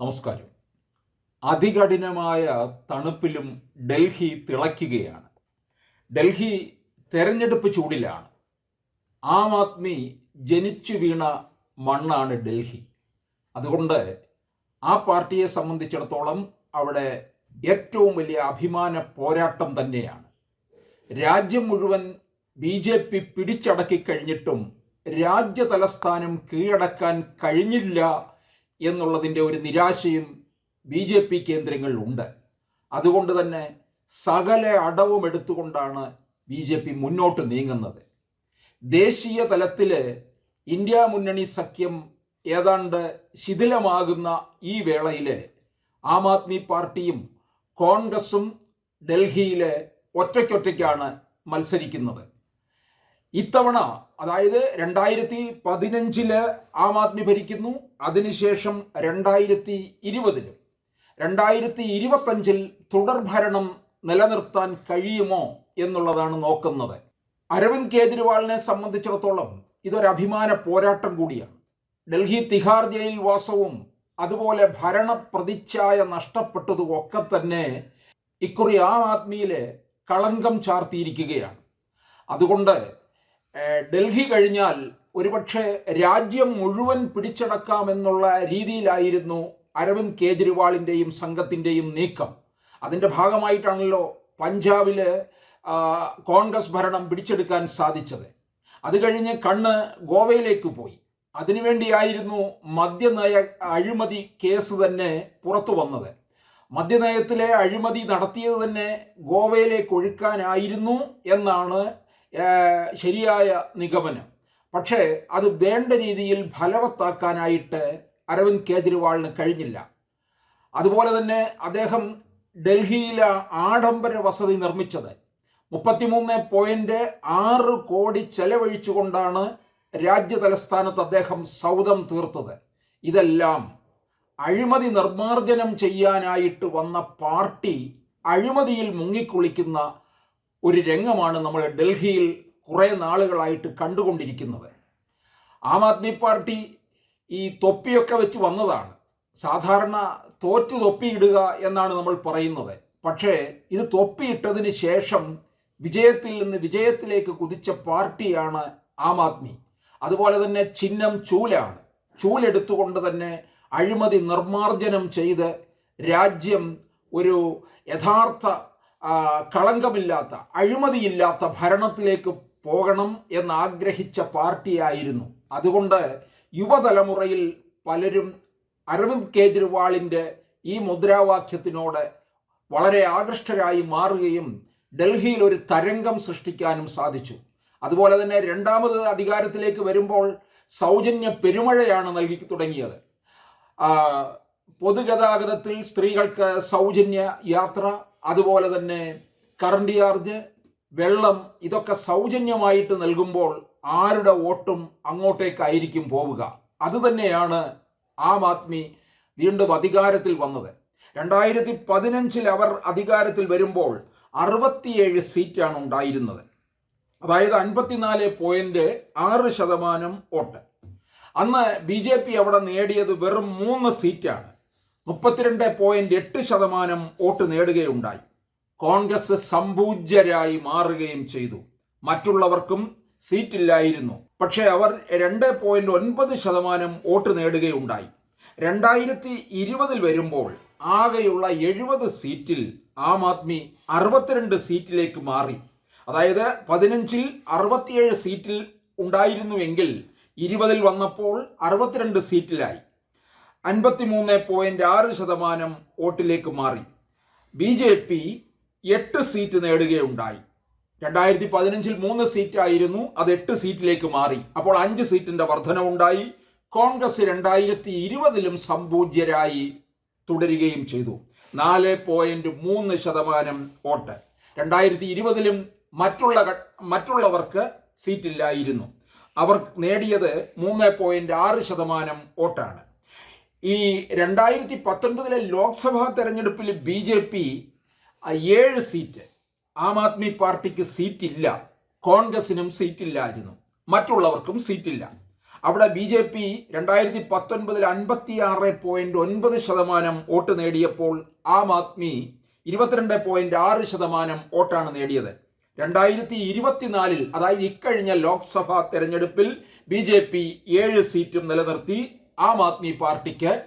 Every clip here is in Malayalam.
നമസ്കാരം. അതികഠിനമായ തണുപ്പിലും ഡൽഹി തിളയ്ക്കുകയാണ്. ഡൽഹി തെരഞ്ഞെടുപ്പ് ചൂടിലാണ്. ആം ആദ്മി ജനിച്ചു വീണ മണ്ണാണ് ഡൽഹി. അതുകൊണ്ട് ആ പാർട്ടിയെ സംബന്ധിച്ചിടത്തോളം അവിടെ ഏറ്റവും വലിയ അഭിമാന പോരാട്ടം തന്നെയാണ്. രാജ്യം മുഴുവൻ ബി ജെ പി പിടിച്ചടക്കി കഴിഞ്ഞിട്ടും രാജ്യ തലസ്ഥാനം കീഴടക്കാൻ കഴിഞ്ഞില്ല എന്നുള്ളതിന്റെ ഒരു നിരാശയും ബി ജെ പി കേന്ദ്രങ്ങളിലുണ്ട്. അതുകൊണ്ട് തന്നെ സകല അടവും എടുത്തുകൊണ്ടാണ് ബി ജെ പി മുന്നോട്ട് നീങ്ങുന്നത്. ദേശീയ തലത്തിൽ ഇന്ത്യ മുന്നണി സഖ്യം ഏതാണ്ട് ശിഥിലമാകുന്ന ഈ വേളയിൽ ആം ആദ്മി പാർട്ടിയും കോൺഗ്രസും ഡൽഹിയിലെ ഒറ്റയ്ക്കൊറ്റയ്ക്കാണ് മത്സരിക്കുന്നത്. ഇത്തവണ അതായത് രണ്ടായിരത്തി പതിനഞ്ചിൽ ആം ആദ്മി ഭരിക്കുന്നു. അതിനുശേഷം രണ്ടായിരത്തി ഇരുപതിൽ രണ്ടായിരത്തി ഇരുപത്തഞ്ചിൽ തുടർഭരണം നിലനിർത്താൻ കഴിയുമോ എന്നുള്ളതാണ് നോക്കുന്നത്. അരവിന്ദ് കേജ്രിവാളിനെ സംബന്ധിച്ചിടത്തോളം ഇതൊരു അഭിമാന പോരാട്ടം കൂടിയാണ്. ഡൽഹി തിഹാർ ജയിൽ വാസവും അതുപോലെ ഭരണ പ്രതിച്ഛായ നഷ്ടപ്പെട്ടതും ഒക്കെ തന്നെ ഇക്കുറി ആം ആദ്മിയിലെ കളങ്കം ചാർത്തിയിരിക്കുകയാണ്. അതുകൊണ്ട് ഡൽഹി കഴിഞ്ഞാൽ ഒരുപക്ഷെ രാജ്യം മുഴുവൻ പിടിച്ചടക്കാമെന്നുള്ള രീതിയിലായിരുന്നു അരവിന്ദ് കേജ്രിവാളിന്റെയും സംഘത്തിന്റെയും നീക്കം. അതിന്റെ ഭാഗമായിട്ടാണല്ലോ പഞ്ചാബിൽ കോൺഗ്രസ് ഭരണം പിടിച്ചെടുക്കാൻ സാധിച്ചത്. അത് കഴിഞ്ഞ് കണ്ണ് ഗോവയിലേക്ക് പോയി. അതിനുവേണ്ടിയായിരുന്നു മദ്യനയ അഴിമതി കേസ് തന്നെ പുറത്തു വന്നത്. മദ്യനയത്തിലെ അഴിമതി നടത്തിയത് തന്നെ ഗോവയിലേക്ക് ഒഴുക്കാനായിരുന്നു എന്നാണ് ശരിയായ നിഗമനം. പക്ഷേ അത് വേണ്ട രീതിയിൽ ഫലവത്താക്കാനായിട്ട് അരവിന്ദ് കേജ്രിവാളിന് കഴിഞ്ഞില്ല. അതുപോലെ തന്നെ അദ്ദേഹം ഡൽഹിയിലെ ആഡംബര വസതി നിർമ്മിച്ചത്. മുപ്പത്തിമൂന്ന് പോയിന്റ് ആറ് കോടി ചെലവഴിച്ചുകൊണ്ടാണ് രാജ്യ തലസ്ഥാനത്ത് അദ്ദേഹം സൗദം തീർത്തത്. ഇതെല്ലാം അഴിമതി നിർമ്മാർജനം ചെയ്യാനായിട്ട് വന്ന പാർട്ടി അഴിമതിയിൽ മുങ്ങിക്കുളിക്കുന്ന ഒരു രംഗമാണ് നമ്മൾ ഡൽഹിയിൽ കുറേ നാളുകളായിട്ട് കണ്ടുകൊണ്ടിരിക്കുന്നത്. ആം ആദ്മി പാർട്ടി ഈ തൊപ്പിയൊക്കെ വെച്ച് വന്നതാണ്. സാധാരണ തോറ്റു തൊപ്പിയിടുക എന്നാണ് നമ്മൾ പറയുന്നത്. പക്ഷേ ഇത് തൊപ്പിയിട്ടതിന് ശേഷം വിജയത്തിൽ നിന്ന് വിജയത്തിലേക്ക് കുതിച്ച പാർട്ടിയാണ് ആം ആദ്മി. അതുപോലെ തന്നെ ചിഹ്നം ചൂലാണ്. ചൂലെടുത്തുകൊണ്ട് തന്നെ അഴിമതി നിർമ്മാർജനം ചെയ്ത് രാജ്യം ഒരു യഥാർത്ഥ കളങ്കമില്ലാത്ത അഴിമതിയില്ലാത്ത ഭരണത്തിലേക്ക് പോകണം എന്നാഗ്രഹിച്ച പാർട്ടിയായിരുന്നു. അതുകൊണ്ട് യുവതലമുറയിൽ പലരും അരവിന്ദ് കേജ്രിവാളിന്റെ ഈ മുദ്രാവാക്യത്തിനോട് വളരെ ആകൃഷ്ടരായി മാറുകയും ഡൽഹിയിൽ ഒരു തരംഗം സൃഷ്ടിക്കാനും സാധിച്ചു. അതുപോലെ തന്നെ രണ്ടാമത് അധികാരത്തിലേക്ക് വരുമ്പോൾ സൗജന്യ പെരുമഴയാണ് നൽകി തുടങ്ങിയത്. പൊതുഗതാഗതത്തിൽ സ്ത്രീകൾക്ക് സൗജന്യ യാത്ര അതുപോലെ തന്നെ കറണ്ട് ചാർജ് വെള്ളം ഇതൊക്കെ സൗജന്യമായിട്ട് നൽകുമ്പോൾ ആരുടെ വോട്ടും അങ്ങോട്ടേക്കായിരിക്കും പോവുക. അതുതന്നെയാണ് ആം ആദ്മി വീണ്ടും അധികാരത്തിൽ വന്നത്. രണ്ടായിരത്തി പതിനഞ്ചിൽ അവർ അധികാരത്തിൽ വരുമ്പോൾ അറുപത്തിയേഴ് സീറ്റാണ് ഉണ്ടായിരുന്നത്. അതായത് അൻപത്തിനാല് പോയിന്റ് ആറ് ശതമാനം വോട്ട്. അന്ന് ബി ജെ പി അവിടെ നേടിയത് വെറും മൂന്ന് സീറ്റാണ്. മുപ്പത്തിരണ്ട് പോയിന്റ് എട്ട് ശതമാനം വോട്ട് നേടുകയുണ്ടായി. കോൺഗ്രസ് സമ്പൂജ്യരായി മാറുകയും ചെയ്തു. മറ്റുള്ളവർക്കും സീറ്റില്ലായിരുന്നു. പക്ഷേ അവർ രണ്ട് പോയിന്റ് ഒൻപത് ശതമാനം വോട്ട് നേടുകയുണ്ടായി. രണ്ടായിരത്തി ഇരുപതിൽ വരുമ്പോൾ ആകെയുള്ള എഴുപത് സീറ്റിൽ ആം ആദ്മി അറുപത്തിരണ്ട് സീറ്റിലേക്ക് മാറി. അതായത് പതിനഞ്ചിൽ അറുപത്തിയേഴ് സീറ്റിൽ ഉണ്ടായിരുന്നുവെങ്കിൽ ഇരുപതിൽ വന്നപ്പോൾ അറുപത്തിരണ്ട് സീറ്റിലായി. അൻപത്തിമൂന്ന് പോയിന്റ് ആറ് ശതമാനം വോട്ടിലേക്ക് മാറി. ബി ജെ പി എട്ട് സീറ്റ് നേടുകയുണ്ടായി. രണ്ടായിരത്തി പതിനഞ്ചിൽ മൂന്ന് സീറ്റായിരുന്നു അത് എട്ട് സീറ്റിലേക്ക് മാറി. അപ്പോൾ അഞ്ച് സീറ്റിന്റെ വർധനവുണ്ടായി. കോൺഗ്രസ് രണ്ടായിരത്തി ഇരുപതിലും സമ്പൂജ്യരായി തുടരുകയും ചെയ്തു. നാല് പോയിന്റ് മൂന്ന് ശതമാനം വോട്ട്. രണ്ടായിരത്തി ഇരുപതിലും മറ്റുള്ള മറ്റുള്ളവർക്ക് സീറ്റില്ലായിരുന്നു അവർ നേടിയത് മൂന്ന് പോയിന്റ് ആറ് ശതമാനം വോട്ടാണ്. ഈ രണ്ടായിരത്തി പത്തൊൻപതിലെ ലോക്സഭാ തെരഞ്ഞെടുപ്പിൽ ബി ജെ പി ഏഴ് സീറ്റ് ആം ആദ്മി പാർട്ടിക്ക് സീറ്റില്ല കോൺഗ്രസിനും സീറ്റില്ലായിരുന്നു മറ്റുള്ളവർക്കും സീറ്റില്ല. അവിടെ ബി ജെ പി രണ്ടായിരത്തി പത്തൊൻപതിൽ അൻപത്തി ആറ് പോയിന്റ് ഒൻപത് ശതമാനം വോട്ട് നേടിയപ്പോൾ ആം ആദ്മി ഇരുപത്തിരണ്ട് പോയിന്റ് ആറ് ശതമാനം വോട്ടാണ് നേടിയത്. രണ്ടായിരത്തി ഇരുപത്തിനാലിൽ അതായത് ഇക്കഴിഞ്ഞ ലോക്സഭാ തെരഞ്ഞെടുപ്പിൽ ബി ജെ പി ഏഴ് സീറ്റും നിലനിർത്തി. ആം ആദ്മി പാർട്ടിക്ക്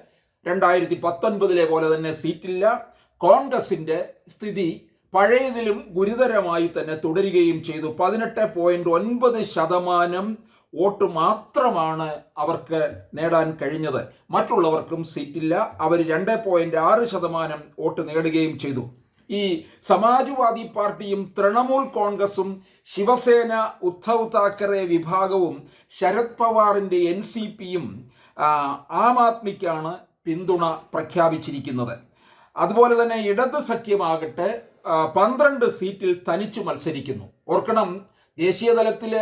രണ്ടായിരത്തി പത്തൊൻപതിലെ പോലെ തന്നെ സീറ്റില്ല. കോൺഗ്രസിന്റെ സ്ഥിതി പഴയതിലും ഗുരുതരമായി തന്നെ തുടരുകയും ചെയ്തു. പതിനെട്ട് പോയിന്റ് ഒൻപത് ശതമാനം വോട്ട് മാത്രമാണ് അവർക്ക് നേടാൻ കഴിഞ്ഞത്. മറ്റുള്ളവർക്കും സീറ്റില്ല. അവർ രണ്ട് പോയിന്റ് ആറ് ശതമാനം വോട്ട് നേടുകയും ചെയ്തു. ഈ സമാജ്വാദി പാർട്ടിയും തൃണമൂൽ കോൺഗ്രസും ശിവസേന ഉദ്ധവ് താക്കറെ വിഭാഗവും ശരത് പവാറിന്റെ എൻ സി പിയും ആം ആദ്മിക്കാണ് പിന്തുണ പ്രഖ്യാപിച്ചിരിക്കുന്നത്. അതുപോലെ തന്നെ ഇടത് സഖ്യമാകട്ടെ പന്ത്രണ്ട് സീറ്റിൽ തനിച്ചു മത്സരിക്കുന്നു. ഓർക്കണം ദേശീയ തലത്തിൽ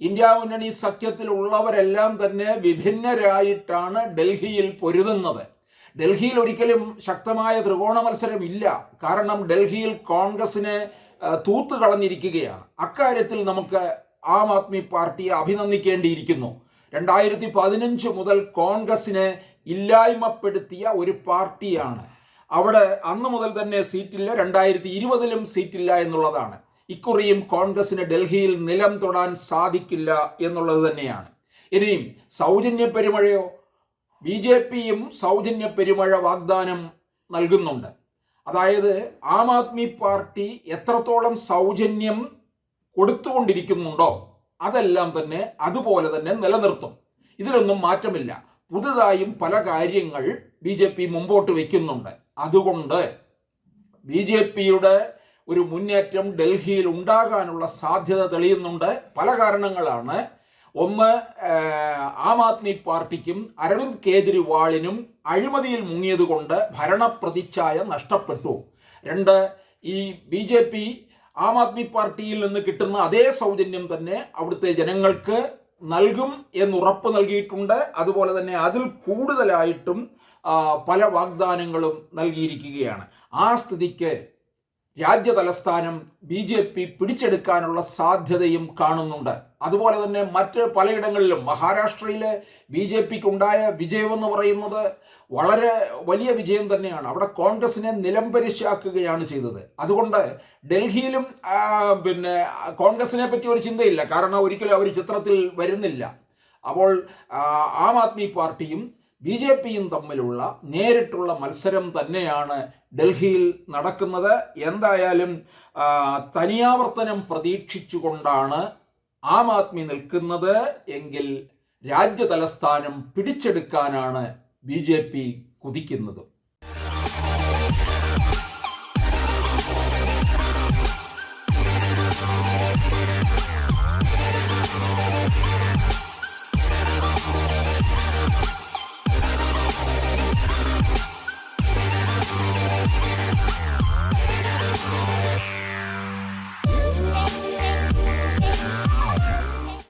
ഇന്ത്യ മുന്നണി സഖ്യത്തിലുള്ളവരെല്ലാം തന്നെ വിഭിന്നരായിട്ടാണ് ഡൽഹിയിൽ പൊരുതുന്നത്. ഡൽഹിയിൽ ഒരിക്കലും ശക്തമായ ത്രികോണ മത്സരം ഇല്ല. കാരണം ഡൽഹിയിൽ കോൺഗ്രസിനെ തൂത്ത് കളഞ്ഞിരിക്കുകയാണ്. അക്കാര്യത്തിൽ നമുക്ക് ആം ആദ്മി പാർട്ടിയെ അഭിനന്ദിക്കേണ്ടിയിരിക്കുന്നു. രണ്ടായിരത്തി പതിനഞ്ച് മുതൽ കോൺഗ്രസിനെ ഇല്ലായ്മപ്പെടുത്തിയ ഒരു പാർട്ടിയാണ്. അവിടെ അന്ന് മുതൽ തന്നെ സീറ്റില്ല രണ്ടായിരത്തി ഇരുപതിലും സീറ്റില്ല എന്നുള്ളതാണ്. ഇക്കുറിയും കോൺഗ്രസിന് ഡൽഹിയിൽ നിലം തൊടാൻ സാധിക്കില്ല എന്നുള്ളത് തന്നെയാണ്. ഇനിയും സൗജന്യ പെരുമഴയോ? ബി ജെ പിയും സൗജന്യ പെരുമഴ വാഗ്ദാനം നൽകുന്നുണ്ട്. അതായത് ആം ആദ്മി പാർട്ടി എത്രത്തോളം സൗജന്യം കൊടുത്തുകൊണ്ടിരിക്കുന്നുണ്ടോ? അതെല്ലാം തന്നെ അതുപോലെ തന്നെ നിലനിർത്തും. ഇതിലൊന്നും മാറ്റമില്ല. പുതുതായും പല കാര്യങ്ങൾ ബി ജെ പി മുമ്പോട്ട് വയ്ക്കുന്നുണ്ട് അതുകൊണ്ട് ബി ജെ പിയുടെ ഒരു മുന്നേറ്റം ഡൽഹിയിൽ ഉണ്ടാകാനുള്ള സാധ്യത തെളിയുന്നുണ്ട്. പല കാരണങ്ങളാണ്. ഒന്ന് ആം ആദ്മി പാർട്ടിക്കും അരവിന്ദ് കേജ്രിവാളിനും അഴിമതിയിൽ മുങ്ങിയതുകൊണ്ട് ഭരണപ്രതിച്ഛായ നഷ്ടപ്പെട്ടു. രണ്ട് ഈ B J P Aam Aadmi പാർട്ടിയിൽ നിന്ന് കിട്ടുന്ന അതേ സൗജന്യം തന്നെ അവിടുത്തെ ജനങ്ങൾക്ക് നൽകും എന്ന് ഉറപ്പ് നൽകിയിട്ടുണ്ട്. അതുപോലെ തന്നെ അതിൽ കൂടുതലായിട്ടും പല വാഗ്ദാനങ്ങളും നൽകിയിരിക്കുകയാണ്. ആ സ്ഥിതിക്ക് രാജ്യ തലസ്ഥാനം ബി ജെ പി പിടിച്ചെടുക്കാനുള്ള സാധ്യതയും കാണുന്നുണ്ട്. അതുപോലെ തന്നെ മറ്റ് പലയിടങ്ങളിലും മഹാരാഷ്ട്രയിലെ ബി ജെ പിക്ക് ഉണ്ടായ വിജയം എന്ന് പറയുന്നത് വളരെ വലിയ വിജയം തന്നെയാണ്. അവിടെ കോൺഗ്രസിനെ നിലംപരിശാക്കുകയാണ് ചെയ്തത്. അതുകൊണ്ട് ഡൽഹിയിലും പിന്നെ കോൺഗ്രസിനെ പറ്റി ഒരു ചിന്തയില്ല. കാരണം ഒരിക്കലും അവർ ചിത്രത്തിൽ വരുന്നില്ല. അപ്പോൾ ആം ആദ്മി പാർട്ടിയും ബി ജെ പിയും തമ്മിലുള്ള നേരിട്ടുള്ള മത്സരം തന്നെയാണ് ഡൽഹിയിൽ നടക്കുന്നത്. എന്തായാലും തനിയാവർത്തനം പ്രതീക്ഷിച്ചുകൊണ്ടാണ് ആം ആദ്മി നിൽക്കുന്നത്. എങ്കിൽ രാജ്യതലസ്ഥാനം പിടിച്ചെടുക്കാനാണ് ബി ജെ പി കുതിക്കുന്നത്.